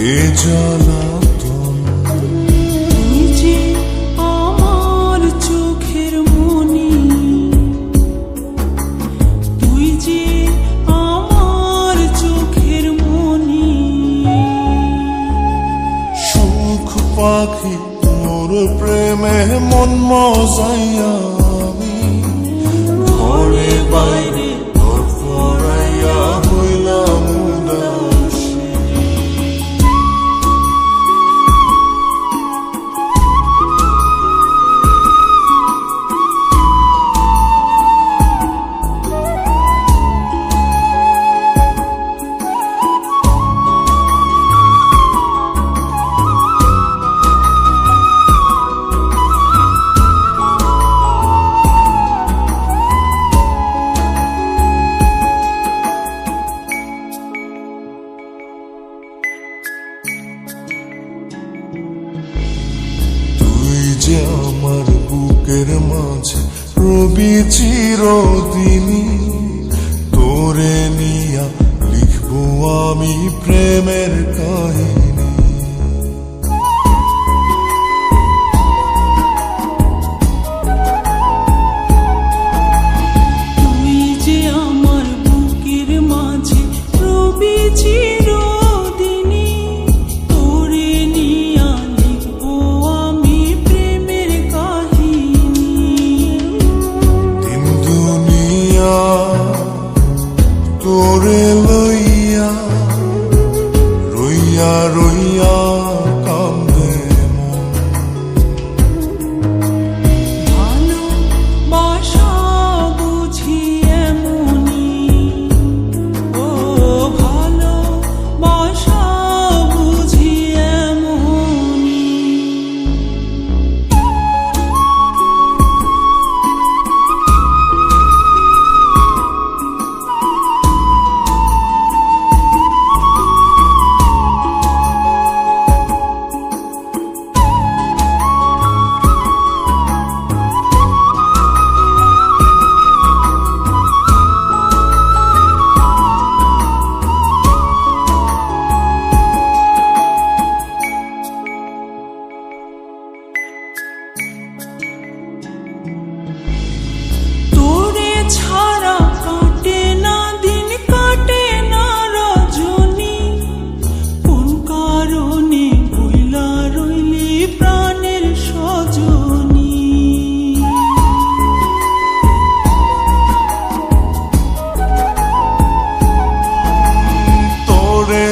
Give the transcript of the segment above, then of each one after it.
এ জ্বালাতন তুই যে আমার চোখের মনি। তুই যে আমার চোখের মনি। সুখ পাখি তোর প্রেমে মন মজাইয়া রবি চিরদিনী তোরে নিয়া লিখব আমি প্রেমের কাহিনী। তুই যে আমার বুকের মাঝে রবি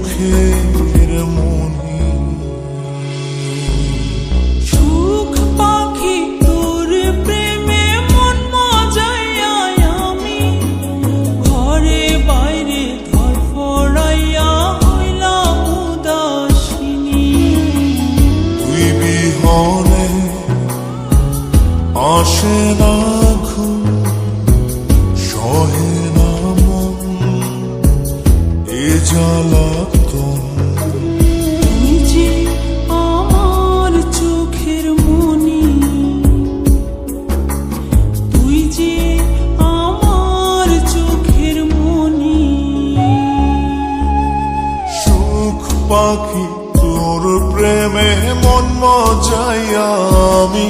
চোখের মনি। সুখ পাখি তোর প্রেমে মন মজাইয়া আমি। ঘরে বাইরে ধরফড়াইয়া হইলাম উদাসিনী। তুই বিহনে আসে না। পাখি তোর প্রেমে মন মজাইয়া আমি।